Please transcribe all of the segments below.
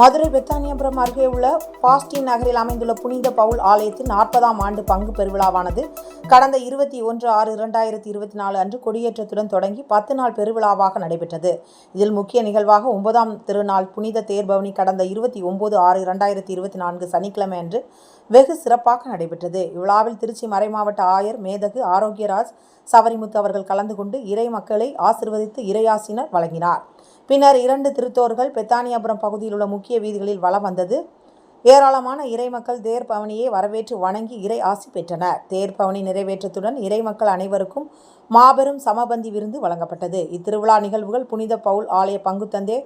மதுரை பெத்தானியபுரம் அருகே உள்ள பாஸ்டின் நகரில் அமைந்துள்ள புனித பவுல் ஆலயத்தின் நாற்பதாம் ஆண்டு பங்கு பெருவிழாவானது. கடந்த இருபத்தி ஒன்று ஆறு இரண்டாயிரத்தி இருபத்தி நாலு அன்று கொடியேற்றத்துடன் தொடங்கி பத்து நாள் பெருவிழாவாக நடைபெற்றது. இதில் முக்கிய நிகழ்வாக ஒன்பதாம் திருநாள் புனித தேர்பவனி கடந்த இருபத்தி ஒன்பது ஆறு இரண்டாயிரத்தி இருபத்தி நான்கு சனிக்கிழமை அன்று வெகு சிறப்பாக நடைபெற்றது. இவ்விழாவில் திருச்சி மறைமாவட்ட ஆயர் மேதகு ஆரோக்கியராஜ் சவரிமுத்து அவர்கள் கலந்து கொண்டு இறை மக்களை ஆசிர்வதித்து இறையாசினர் வழங்கினார். பின்னர் இரண்டு திருத்தோர்கள் பெத்தானியாபுரம் பகுதியில் உள்ள முக்கிய வீதிகளில் வலம் வந்தது. ஏராளமான இறைமக்கள் தேர் பவனியை வரவேற்று வணங்கி இறை ஆசி பெற்றனர். தேர் பவனி நிறைவேற்றத்துடன் இறைமக்கள் அனைவருக்கும் மாபெரும் சமபந்தி விருந்து வழங்கப்பட்டது. இத்திருவிழா நிகழ்வுகள் புனித பவுல் ஆலய பங்குத்தந்தே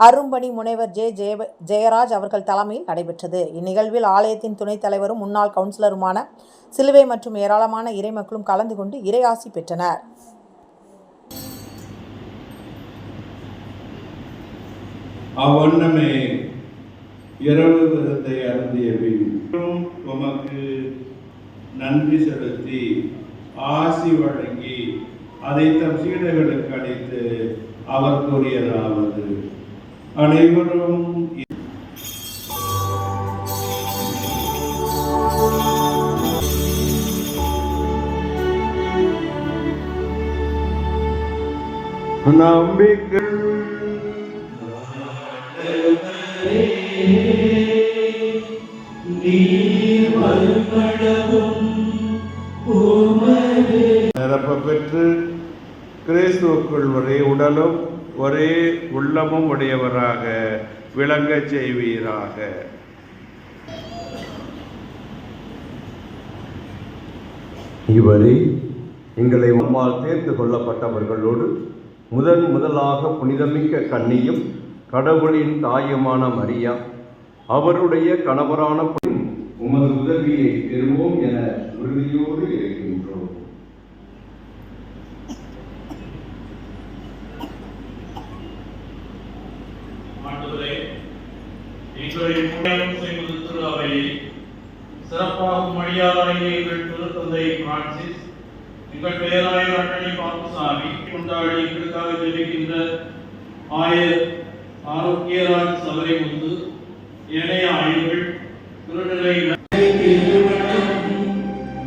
அரும்பணி முனைவர் ஜே ஜெய ஜெயராஜ் அவர்கள் தலைமையில் நடைபெற்றது. இந்நிகழ்வில் ஆலயத்தின் துணைத் தலைவரும் முன்னாள் கவுன்சிலருமான சிலுவை மற்றும் ஏராளமான இறைமக்களும் கலந்து கொண்டு இறை ஆசி பெற்றனர். அவ்வண்ணமே இரவு விருந்தை அருந்திய பின் உமக்கு நன்றி செலுத்தி ஆசி வழங்கி அதை தம் சீடர்களுக்கு அளித்து அவர் கூறியதாவது. அனைவரும் நம்பிக்கை நிரப்ப பெற்று கிறிஸ்துவுக்குள் ஒரே உடலும் ஒரே உள்ளமும் உடையவராக விளங்கச் செய்வீராக. இவரே எங்களை உம்மால் தேர்ந்து கொள்ளப்பட்டவர்களோடு முதன் முதலாக புனிதமிக்க கண்ணியும் கடவுளின் தாயுமான மரியா அவருடைய கணவரான உமது உதவியை பெறுவோம் என உறுதியோடு இருக்கின்றோம் ஆண்டவரே சிறப்பாகும் மணியாராயை எங்கள் திருத்தந்தை பிரான்சிஸ் எங்கள் பேராய அட்டணி பாப்புசாமி கொண்டாடி எங்களுக்காக ஜெபிக்கின்ற ஆயர் ஆரோக்கியராஜ் சபரை முந்து ஏனைய ஆய்வுகள் திருநிலை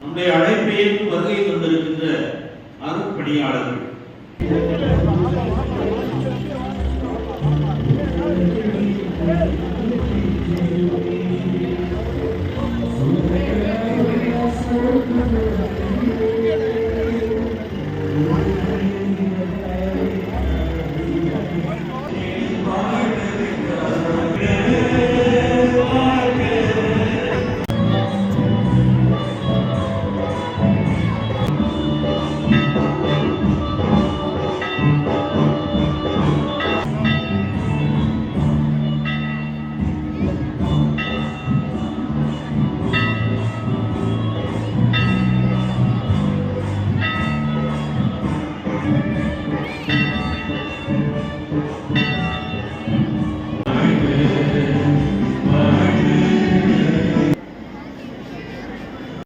நம்முடைய அழைப்பையில் வருகை கொண்டிருக்கின்ற அருட்பணியாளர்கள்